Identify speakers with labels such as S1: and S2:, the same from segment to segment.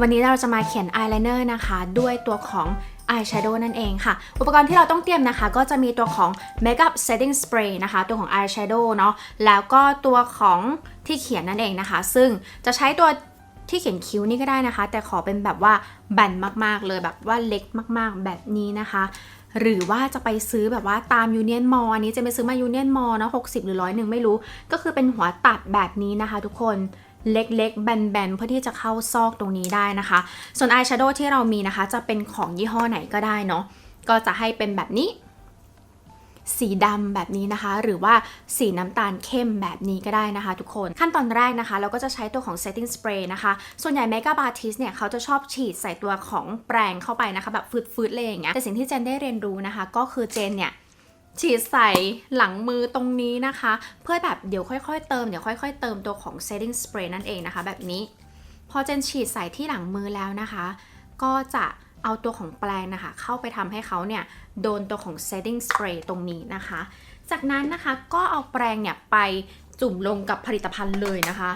S1: วันนี้เราจะมาเขียนอายไลเนอร์นะคะ ด้วยตัวของอายแชโดว์นั่นเองค่ะ อุปกรณ์ที่เราต้องเตรียมนะคะ ก็จะมีตัวของ Makeup Setting Spray นะคะ ตัวของ Eye Shadow เนาะแล้วก็ตัวของที่เขียนนั่นเองนะคะ ซึ่งจะใช้ตัวที่เขียนคิ้วนี่ก็ได้นะคะ แต่ขอเป็นแบบว่าแบนมากๆเลยแบบว่าเล็กมากๆ แบบนี้นะคะ หรือว่าจะไปซื้อแบบว่าตามยูเนียนมออันนี้จะไปซื้อมายูเนียนมอลเนาะ60หรือร้อยหนึ่งไม่รู้ ก็คือเป็นหัวตัดแบบนี้นะคะ ทุกคน เล็กๆ แบนๆ เพื่อที่จะเข้าซอกตรงนี้ได้นะคะ ส่วนอายแชโดว์ที่เรามีนะคะ จะเป็นของยี่ห้อไหนก็ได้เนาะก็จะให้เป็นแบบนี้ สีดำแบบนี้นะคะ หรือว่าสีน้ำตาลเข้มแบบนี้ก็ได้นะคะทุกคน ขั้นตอนแรกนะคะ เราก็จะใช้ตัวของ setting spray นะคะ ส่วนใหญ่ makeup artist เนี่ย เขาจะชอบฉีดใส่ตัวของแปรงเข้าไปนะคะ แบบฟืดๆเลยอย่างเงี้ยแต่สิ่งที่เจนได้เรียนรู้นะคะ ก็คือเจนเนี่ย ฉีดใส่หลังมือตรงนี้นะคะ เพื่อแบบเดี๋ยวค่อยๆเติมเดี๋ยวค่อยๆเติมตัวของ setting spray นั่นเองนะคะ แบบนี้ พอเจนฉีดใส่ที่หลังมือแล้วนะคะ ก็จะเอาตัวของแปรงนะคะ เข้าไปทำให้เขาเนี่ยโดนตัวของ setting spray ตรงนี้นะคะ จากนั้นนะคะก็เอาแปรงเนี่ยไปจุ่มลงกับผลิตภัณฑ์เลยนะคะ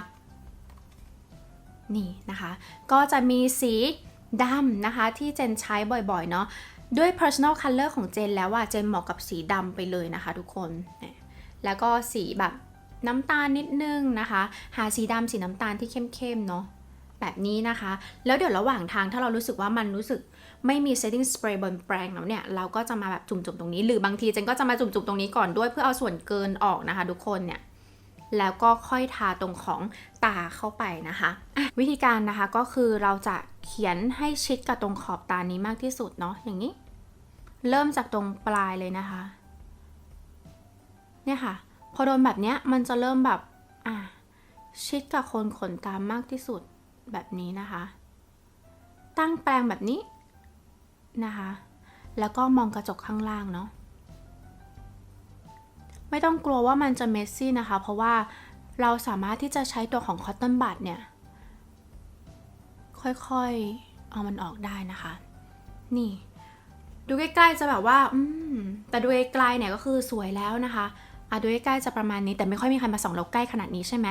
S1: นี่นะคะ ก็จะมีสีดำนะคะที่เจนใช้บ่อยๆเนาะ ด้วย personal color ของเจนแล้วว่าเจนเหมาะกับสีดำไปเลยนะคะทุกคน แล้วก็สีแบบน้ำตาลนิดนึงนะคะ หาสีดำสีน้ำตาลที่เข้มๆเนาะแบบนี้นะคะ แล้วเดี๋ยวระหว่างทางถ้าเรารู้สึกว่ามันรู้สึกไม่มี setting spray บนแปรงแล้วเนี่ย เราก็จะมาแบบจุ่มๆตรงนี้ หรือบางทีเจนก็จะมาจุ่มๆตรงนี้ก่อนด้วยเพื่อเอาส่วนเกินออกนะคะ ทุกคนเนี่ย แล้วก็ค่อยทาตรงของตาเข้าไปนะคะะวิธีการนะคะก็คือเราจะเขียนให้ชิดกับตรงขอบตานี้มากที่สุดเนาะอย่างนี้ เริ่มจากตรงปลายเลยนะคะ เนี่ยค่ะ พอโดนแบบเนี้ยมันจะเริ่มแบบอะชิดกับคนขนตามากที่สุดแบบนี้นะคะ ตั้งแปรงแบบนี้นะคะ แล้วก็มองกระจกข้างล่างเนาะ ไม่ต้องกลัวว่ามันจะเมสซี่นะคะ เพราะว่าเราสามารถที่จะใช้ตัวของคอตตอนบัดเนี่ย ค่อยๆ เอามันออกได้นะคะ นี่ ดูใกล้ๆจะแบบว่า อืม แต่ดูไกลๆเนี่ยก็คือสวยแล้วนะคะ อะดูใกล้จะประมาณนี้แต่ไม่ค่อยมีใครมาส่องเราใกล้ขนาดนี้ใช่ไหม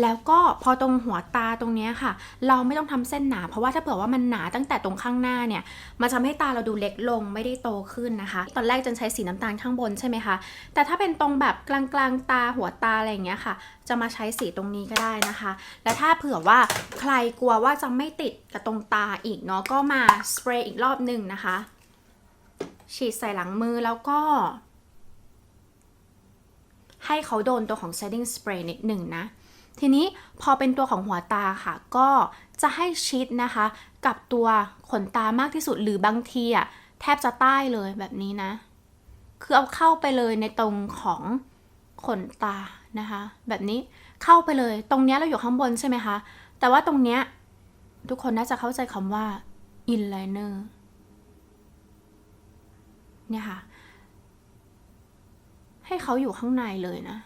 S1: แล้วก็พอตรงหัวตาตรงนี้ค่ะ เราไม่ต้องทำเส้นหนา เพราะว่าถ้าเผื่อว่ามันหนาตั้งแต่ตรงข้างหน้าเนี่ยมันจะทำให้ตาเราดูเล็กลงไม่ได้โตขึ้นนะคะ ตอนแรกจันใช้สีน้ำตาลข้างบนใช่ไหมคะแต่ถ้าเป็นตรงแบบกลางๆตาหัวตาอะไรอย่างเงี้ยค่ะ จะมาใช้สีตรงนี้ก็ได้นะคะ และถ้าเผื่อว่าใครกลัวว่าจะไม่ติดกับตรงตาอีกเนาะก็มาสเปรย์อีกรอบหนึ่งนะคะ ฉีดใส่หลังมือแล้วก็ ให้เขาโดนตัวของ setting spray นิดหนึ่งนะ ทีนี้พอเป็นตัวของหัวตาค่ะ ก็จะให้ชิดนะคะ กับตัวขนตามากที่สุดหรือบางทีอะแทบจะใต้เลยแบบนี้นะ คือเอาเข้าไปเลยในตรงของขนตานะคะ แบบนี้เข้าไปเลย ตรงเนี้ยเราอยู่ข้างบนใช่ไหมคะ แต่ว่าตรงเนี้ยทุกคนน่าจะเข้าใจคำว่า inliner เนี่ยค่ะ ให้เขาอยู่ข้างในเลยนะ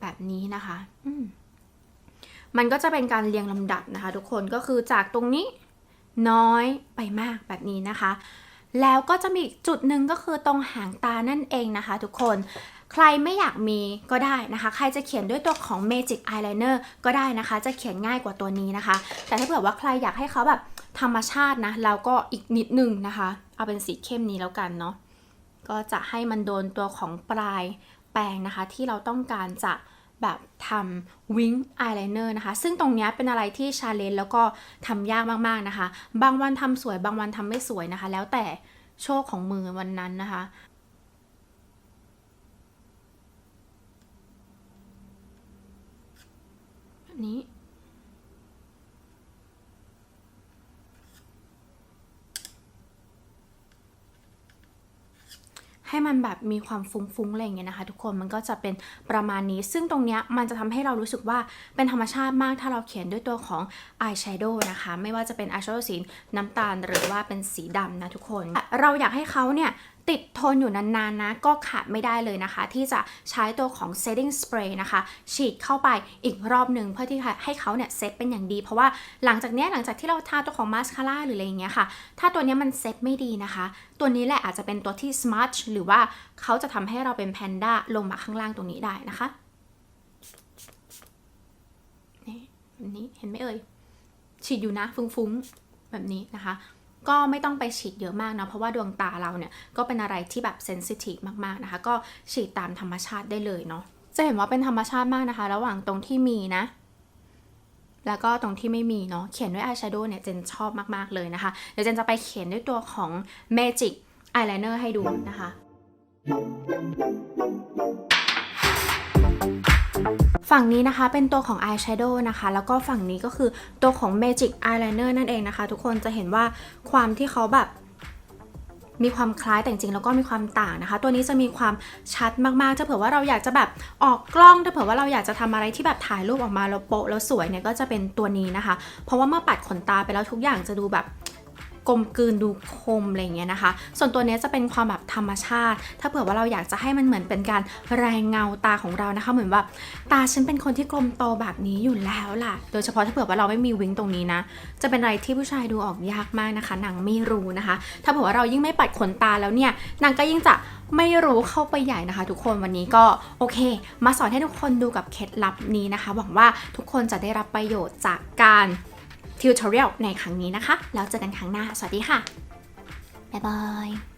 S1: แบบนี้นะคะ อืมมันก็จะเป็นการเรียงลำดับนะคะ ทุกคนก็คือจากตรงนี้น้อยไปมากแบบนี้นะคะ แล้วก็จะมีอีกจุดหนึ่งก็คือตรงหางตานั่นเองนะคะ ทุกคนใครไม่อยากมีก็ได้นะคะ ใครจะเขียนด้วยตัวของ Magic Eyeliner ก็ได้นะคะ จะเขียนง่ายกว่าตัวนี้นะคะ แต่ถ้าเผื่อว่าใครอยากให้เขาแบบธรรมชาตินะ เราก็อีกนิดนึงนะคะ เอาเป็นสีเข้มนี้แล้วกันเนาะ ก็จะให้มันโดนตัวของปลายแปรงนะคะ ที่เราต้องการจะแบบทำวิงอายไลเนอร์นะคะ ซึ่งตรงนี้เป็นอะไรที่ชาเลนจ์แล้วก็ทำยากมากๆนะคะ บางวันทำสวยบางวันทำไม่สวยนะคะ แล้วแต่โชคของมือวันนั้นนะคะแบบนี้ ให้มันแบบมีความฟุ้งๆอะไรอย่างเงี้ยนะคะ ทุกคนมันก็จะเป็นประมาณนี้ ซึ่งตรงเนี้ยมันจะทำให้เรารู้สึกว่าเป็นธรรมชาติมากถ้าเราเขียนด้วยตัวของ eyeshadow นะคะ ไม่ว่าจะเป็น eyeshadow สีน้ำตาลหรือว่าเป็นสีดำนะทุกคน เราอยากให้เขาเนี่ย ติดทนอยู่นานๆนะก็ขาดไม่ได้เลยนะคะ ที่จะใช้ตัวของ setting spray นะคะ ฉีดเข้าไปอีกรอบหนึ่งเพื่อที่ให้เขาเนี่ยเซตเป็นอย่างดี เพราะว่าหลังจากนี้หลังจากที่เราทาตัวของมาสคาร่าหรืออะไรอย่างเงี้ยค่ะ ถ้าตัวนี้มันเซตไม่ดีนะคะ ตัวนี้แหละอาจจะเป็นตัวที่ smudge หรือว่าเขาจะทำให้เราเป็นแพนด้าลงมาข้างล่างตรงนี้ได้นะคะนี่แบบนี้เห็นไหมเอ่ยฉีดอยู่นะฟุ้งๆแบบนี้นะคะ ก็ไม่ต้องไปฉีดเยอะมากนะเพราะว่าดวงตาเราเนี่ยก็เป็นอะไรที่แบบเซนซิทีฟมากๆนะคะ ก็ฉีดตามธรรมชาติได้เลยเนาะจะเห็นว่าเป็นธรรมชาติมากนะคะ ระหว่างตรงที่มีนะแล้วก็ตรงที่ไม่มีเนาะเขียนด้วยอายแชโดว์เนี่ยเจนชอบมากๆเลยนะคะ เดี๋ยวเจนจะไปเขียนด้วยตัวของ Magic Eyeliner ให้ดูนะคะ ฝั่งนี้นะคะเป็นตัวของ Eyeshadow นะคะ แล้วก็ฝั่งนี้ก็คือตัวของ Magic Eyeliner นั่นเองนะคะ ทุกคนจะเห็นว่าความที่เขาแบบมีความคล้ายแต่จริงแล้วก็มีความต่างนะคะ ตัวนี้จะมีความชัดมากๆ ถ้าเผื่อว่าเราอยากจะแบบออกกล้อง ถ้าเผื่อว่าเราอยากจะทำอะไรที่แบบถ่ายรูปออกมาแล้วโปะแล้วสวยเนี่ยก็จะเป็นตัวนี้นะคะ เพราะว่าเมื่อปัดขนตาไปแล้วทุกอย่างจะดูแบบ กลมกลืนดูคมอะไรเงี้ยนะคะ ส่วนตัวเนี้ยจะเป็นความแบบธรรมชาติ ถ้าเผื่อว่าเราอยากจะให้มันเหมือนเป็นการแรงเงาตาของเรานะคะ เหมือนแบบตาฉันเป็นคนที่กลมโตแบบนี้อยู่แล้วล่ะ โดยเฉพาะถ้าเผื่อว่าเราไม่มีวิงตรงนี้นะ จะเป็นอะไรที่ผู้ชายดูออกยากมากนะคะนางไม่รู้นะคะ ถ้าเผื่อว่าเรายิ่งไม่ปัดขนตาแล้วเนี่ยนางก็ยิ่งจะไม่รู้เข้าไปใหญ่นะคะ ทุกคนวันนี้ก็โอเค มาสอนให้ทุกคนดูกับเคล็ดลับนี้นะคะหวังว่าทุกคนจะได้รับประโยชน์จากการ tutorial ในครั้งนี้นะคะ แล้วเจอกันครั้งหน้า สวัสดีค่ะ บ๊ายบาย